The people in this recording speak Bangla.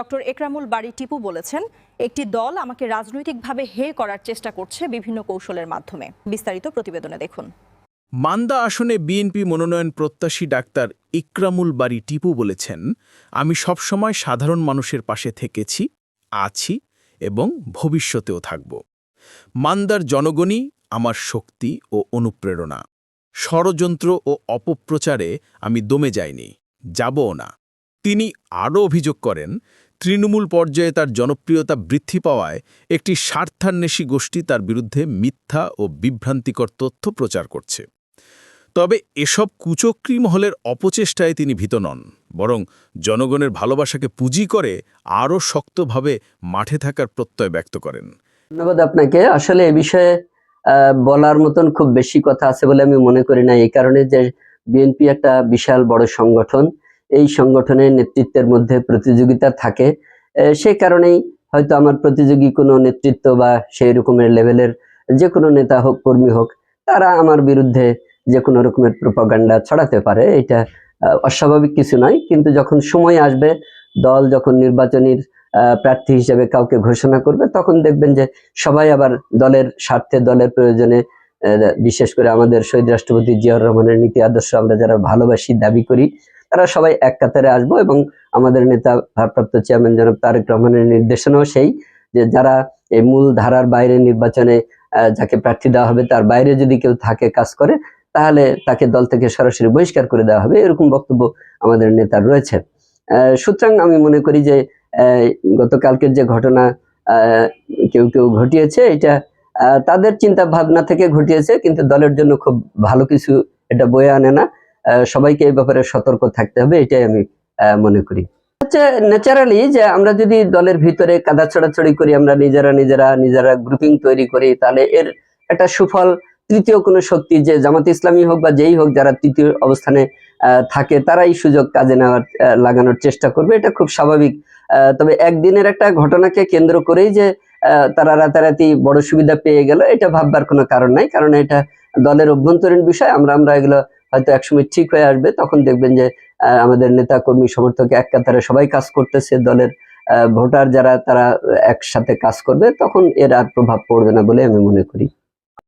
ডক্টর একরামুল বাড়ি টিপু বলেছেন, একটি দল আমাকে রাজনৈতিকভাবে হে করার চেষ্টা করছে বিভিন্ন কৌশলের মাধ্যমে। বিস্তারিত প্রতিবেদনে দেখুন। মান্দা আসনে বিএনপি মনোনয়ন প্রত্যাশী ডাক্তার ইকরামুল বাড়ি টিপু বলেছেন, আমি সবসময় সাধারণ মানুষের পাশে থেকেছি, আছি এবং ভবিষ্যতেও থাকব। মান্দার জনগণই আমার শক্তি ও অনুপ্রেরণা। ষড়যন্ত্র ও অপপ্রচারে আমি দমে যাইনি, যাবও না। তিনি আরও অভিযোগ করেন, তৃণমূল পর্যায়ে তার জনপ্রিয়তা বৃদ্ধি পাওয়ায় একটি স্বার্থান্বেষী গোষ্ঠী তার বিরুদ্ধে মিথ্যা ও বিভ্রান্তিকর তথ্য প্রচার করছে। তবে এসব কুচক্রী মহলের অপচেষ্টায় তিনি ভীত নন, বরং জনগণের ভালোবাসাকে পুঁজি করে আরও শক্তভাবে মাঠে থাকার প্রত্যয় ব্যক্ত করেন। ধন্যবাদ আপনাকে। আসলে এ বিষয়ে বলার মতন খুব বেশি কথা আছে বলে আমি মনে করি না। এই কারণে যে বিএনপি একটা বিশাল বড় সংগঠন এই সংগঠনের নেতৃত্বের মধ্যে প্রতিযোগিতা থাকে। সে কারণেই হয়তো আমার প্রতিযোগী কোনো নেতৃত্ব বা সেই রকমের লেভেলের যে কোনো নেতা হোক, কর্মী হোক, তারা আমার বিরুদ্ধে যে কোনো রকমের প্রপাগান্ডা ছড়াতে পারে, এটা অস্বাভাবিক কিছু নয়। কিন্তু যখন সময় আসবে, দল যখন নির্বাচনীর প্রার্থী হিসেবে কাউকে ঘোষণা করবে, তখন দেখবেন যে সবাই আবার দলের স্বার্থে, দলের প্রয়োজনে বিশেষ করে আমাদের শহীদ রাষ্ট্রপতি জিয়াউর রহমানের নীতি আদর্শ আমরা যারা ভালোবাসি, দাবি করি তারা সবাই এক কাতারে আসব এবং আমাদের নেতা ভারপ্রাপ্ত চেয়ারম্যান জনাব তারেক রহমানের নির্দেশনাও সেই যে যারা এই মূল ধারার বাইরে নির্বাচনে যাকে প্রার্থী দেওয়া হবে তার বাইরে যদি কেউ থাকে কাজ করে, তাহলে তাকে দল থেকে সরাসরি বহিষ্কার করে দেওয়া হবে। এরকম বক্তব্য আমাদের নেতার রয়েছে। সুতরাং আমি মনে করি যে গতকালকের যে ঘটনা কেউ কেউ ঘটিয়েছে, এটা তাদের চিন্তা ভাবনা থেকে ঘটিয়েছে, কিন্তু দলের জন্য খুব ভালো কিছু এটা বয়ে আনে না। সবাইকে এই ব্যাপারে সতর্ক থাকতে হবে, এটাই আমি মনে করি। হচ্ছে ন্যাচারালি যে আমরা যদি দলের ভিতরে কাদা ছড়াছড়ি করি, আমরা নিজেরা নিজেরা নিজেরা গ্রুপিং তৈরি করি, তাহলে এর একটা সুফল, তৃতীয় কোনো শক্তি যে জামাত ইসলামী হোক বা যেই হোক যারা তৃতীয় অবস্থানে থাকে, তারাই সুযোগ কাজে নেওয়ার লাগানোর চেষ্টা করবে, এটা খুব স্বাভাবিক। তবে একদিনের একটা ঘটনাকে কেন্দ্র করেই যে তারা রাতারাতি বড় সুবিধা পেয়ে গেল, এটা ভাববার কোনো কারণ নাই, কারণ এটা দলের অভ্যন্তরীণ বিষয়, আমরা আমরা এগুলো হয়তো একসময় ঠিক হয়ে আসবে, তখন দেখবেন যে আমাদের নেতা কর্মী সমর্থক এক কাতারে সবাই কাজ করতেছে, দলের ভোটার যারা, তারা একসাথে কাজ করবে, তখন এর আর প্রভাব পড়বে না বলে আমি মনে করি।